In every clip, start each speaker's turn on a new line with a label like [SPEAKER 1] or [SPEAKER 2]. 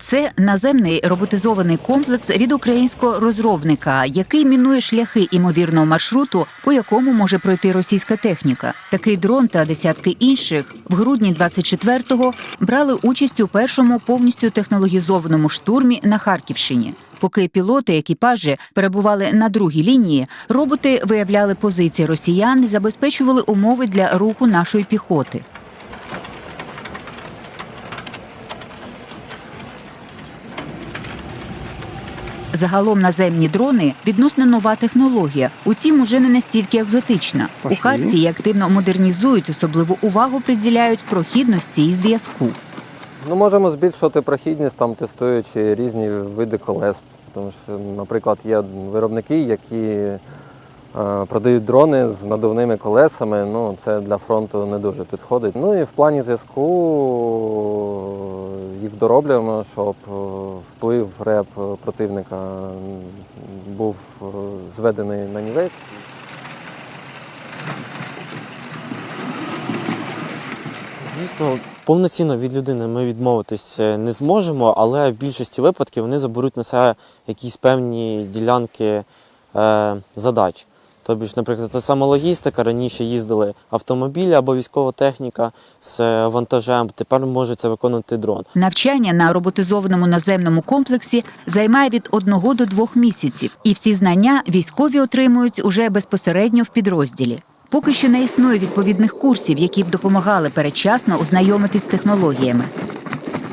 [SPEAKER 1] Це наземний роботизований комплекс від українського розробника, який мінує шляхи імовірного маршруту, по якому може пройти російська техніка. Такий дрон та десятки інших в грудні 24-го брали участь у першому повністю технологізованому штурмі на Харківщині. Поки пілоти екіпажі перебували на другій лінії, роботи виявляли позиції росіян, і забезпечували умови для руху нашої піхоти. Загалом наземні дрони відносно нова технологія. Утім, уже не настільки екзотична. У її активно модернізують, особливу увагу приділяють прохідності і зв'язку.
[SPEAKER 2] Ну, можемо збільшувати прохідність, там тестуючи різні види колес. Тому що, наприклад, є виробники, які е, продають дрони з надувними колесами. Ну, це для фронту не дуже підходить. Ну і в плані зв'язку їх дороблюємо, щоб е, вплив реп противника був е, зведений на нівець.
[SPEAKER 3] Звісно, повноцінно від людини ми відмовитись е, не зможемо, але в більшості випадків вони заберуть на себе якісь певні ділянки е, задач. Тобто, ж, наприклад, та сама логістика, раніше їздили автомобілі або військова техніка з е, вантажем, тепер може це виконувати дрон.
[SPEAKER 1] Навчання на роботизованому наземному комплексі займає від одного до двох місяців, і всі знання військові отримують уже безпосередньо в підрозділі. Поки що не існує відповідних курсів, які б допомагали передчасно ознайомитись з технологіями.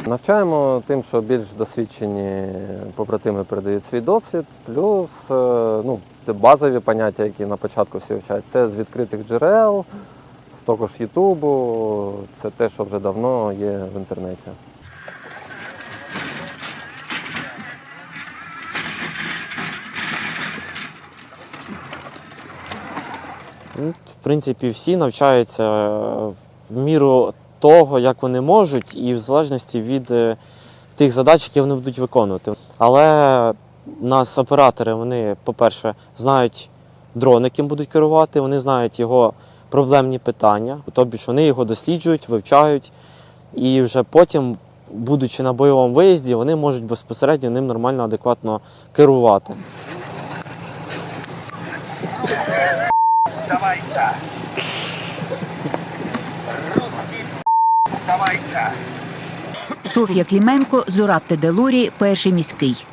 [SPEAKER 2] Навчаємо тим, що більш досвідчені побратими передають свій досвід, плюс е, ну, те базові поняття, які на початку всі вчать, це з відкритих джерел, з того ж Ютубу, це те, що вже давно є в інтернеті.
[SPEAKER 3] В принципі, всі навчаються в міру того, як вони можуть, і в залежності від е, тих задач, які вони будуть виконувати. Але нас оператори, вони, по-перше, знають дрон, яким будуть керувати, вони знають його проблемні питання, тобто ж вони його досліджують, вивчають, і вже потім, будучи на бойовому виїзді, вони можуть безпосередньо ним нормально, адекватно керувати.
[SPEAKER 4] Давай-ка.
[SPEAKER 1] Софія Кліменко, Зураб Теделурі, перший міський.